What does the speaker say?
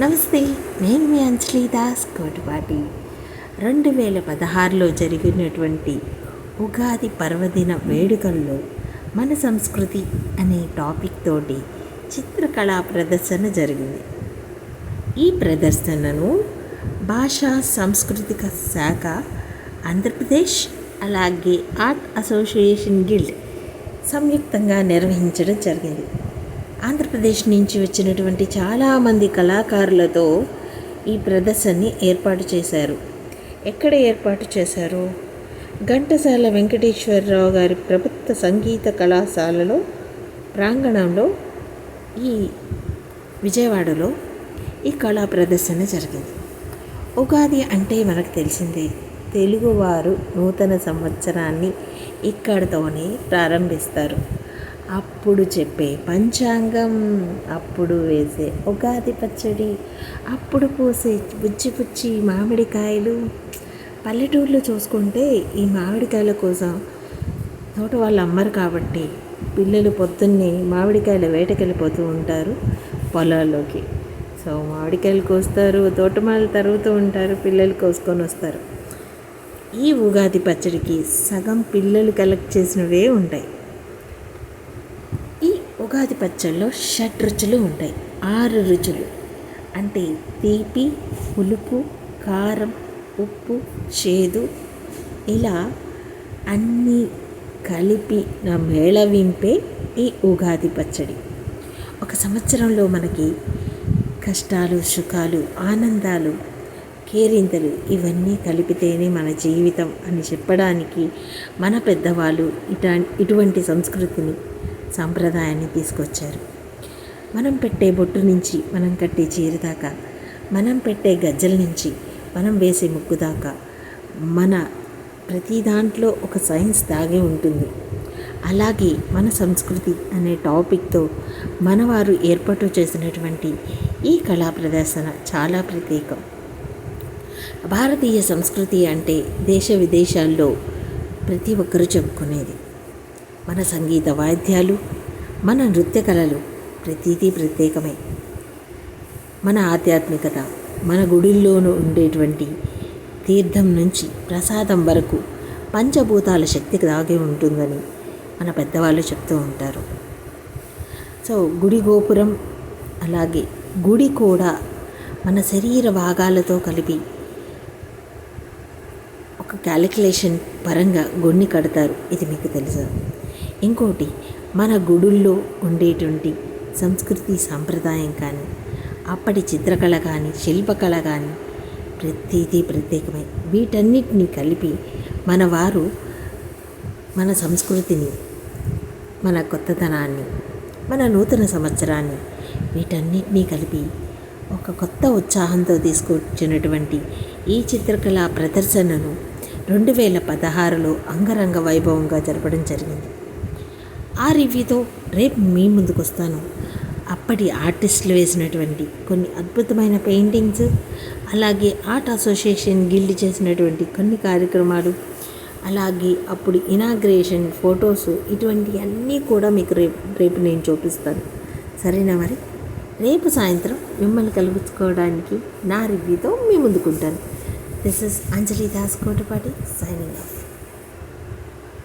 నమస్తే నేను మీ అంజలి దాస్ కోటిపాటి. రెండు వేల పదహారులో జరిగినటువంటి ఉగాది పర్వదిన వేడుకల్లో మన సంస్కృతి అనే టాపిక్ తోటి చిత్రకళా ప్రదర్శన జరిగింది. ఈ ప్రదర్శనను భాషా సాంస్కృతిక శాఖ ఆంధ్రప్రదేశ్ అలాగే ఆర్ట్ అసోసియేషన్ గిల్డ్ సంయుక్తంగా నిర్వహించడం జరిగింది. ఆంధ్రప్రదేశ్ నుంచి వచ్చినటువంటి చాలామంది కళాకారులతో ఈ ప్రదర్శనని ఏర్పాటు చేశారు. ఎక్కడ ఏర్పాటు చేశారు? ఘంటసాల వెంకటేశ్వరరావు గారి ప్రభుత్వ సంగీత కళాశాలలో ప్రాంగణంలో ఈ విజయవాడలో ఈ కళా ప్రదర్శన జరిగింది. ఉగాది అంటే మనకు తెలిసిందే. తెలుగువారు నూతన సంవత్సరాన్ని ఇక్కడితోనే ప్రారంభిస్తారు. అప్పుడు చెప్పే పంచాంగం అప్పుడు వేసే ఉగాది పచ్చడి అప్పుడు పోసే బుచ్చి పుచ్చి మామిడికాయలు. పల్లెటూరులో చూసుకుంటే ఈ మామిడికాయల కోసం తోట వాళ్ళు అమ్మరు కాబట్టి పిల్లలు పొద్దున్నే మామిడికాయల వేటకెళ్ళిపోతూ ఉంటారు పొలాల్లోకి. సో మామిడికాయలు కోస్తారు తోటమాలు తరుగుతూ ఉంటారు పిల్లలు కోసుకొని వస్తారు. ఈ ఉగాది పచ్చడికి సగం పిల్లలు కలెక్ట్ చేసినవే ఉంటాయి. ఉగాది పచ్చడిలో షట్ రుచులు ఉంటాయి. ఆరు రుచులు. అంటే తీపి పులుపు కారం ఉప్పు చేదు. ఇలా అన్నీ కలిపి నా మేళవింపే ఈ ఉగాది పచ్చడి. ఒక సంవత్సరంలో మనకి కష్టాలు సుఖాలు ఆనందాలు కేరింతలు ఇవన్నీ కలిపితేనే మన జీవితం అని చెప్పడానికి మన పెద్దవాళ్ళు ఇటా ఇటువంటి సంస్కృతిని సాంప్రదాయాన్ని తీసుకొచ్చారు. మనం పెట్టే బొట్టు నుంచి మనం కట్టే చీర దాకా మనం పెట్టే గజ్జల నుంచి మనం వేసే ముగ్గు దాకా మన ప్రతి దాంట్లో ఒక సైన్స్ దాగి ఉంటుంది. అలాగే మన సంస్కృతి అనే టాపిక్తో మనవారు ఏర్పాటు చేసినటువంటి ఈ కళా ప్రదర్శన చాలా ప్రత్యేకం. భారతీయ సంస్కృతి అంటే దేశ విదేశాల్లో ప్రతి ఒక్కరూ చెప్పుకునేది. మన సంగీత వాయిద్యాలు మన నృత్య కళలు ప్రతిదీ ప్రత్యేకమే. మన ఆధ్యాత్మికత మన గుడిల్లోనూ ఉండేటువంటి తీర్థం నుంచి ప్రసాదం వరకు పంచభూతాల శక్తి దాగి ఉంటుందని మన పెద్దవాళ్ళు చెప్తూ ఉంటారు. సో గుడి గోపురం అలాగే గుడి కూడా మన శరీర భాగాలతో కలిపి ఒక క్యాలిక్యులేషన్ పరంగా గుడిని కడతారు. ఇది మీకు తెలుసా? ఇంకోటి మన గుడుల్లో ఉండేటువంటి సంస్కృతి సాంప్రదాయం కానీ అప్పటి చిత్రకళ కానీ శిల్పకళ కానీ ప్రతిదీ ప్రత్యేకమై. వీటన్నిటిని కలిపి మన వారు మన సంస్కృతిని మన కొత్తతనాన్ని మన నూతన సంవత్సరాన్ని వీటన్నిటినీ కలిపి ఒక కొత్త ఉత్సాహంతో తీసుకొచ్చినటువంటి ఈ చిత్రకళా ప్రదర్శనను రెండు వేల పదహారులో అంగరంగ వైభవంగా జరపడం జరిగింది. ఆ రివ్యూతో రేపు మీ ముందుకు వస్తాను అప్పటి ఆర్టిస్టులు వేసినటువంటి కొన్ని అద్భుతమైన పెయింటింగ్స్ అలాగే ఆర్ట్ అసోసియేషన్ గిల్డ్ చేసినటువంటి కొన్ని కార్యక్రమాలు అలాగే అప్పుడు ఇనాగ్రేషన్ ఫొటోస్ ఇటువంటి అన్నీ కూడా మీకు రేపు రేపు నేను చూపిస్తాను. సరేనా మరి? రేపు సాయంత్రం మిమ్మల్ని కలుపుకోవడానికి నా రివ్యూతో మీ ముందుకుంటాను. This is Anjali Das Kotapati signing off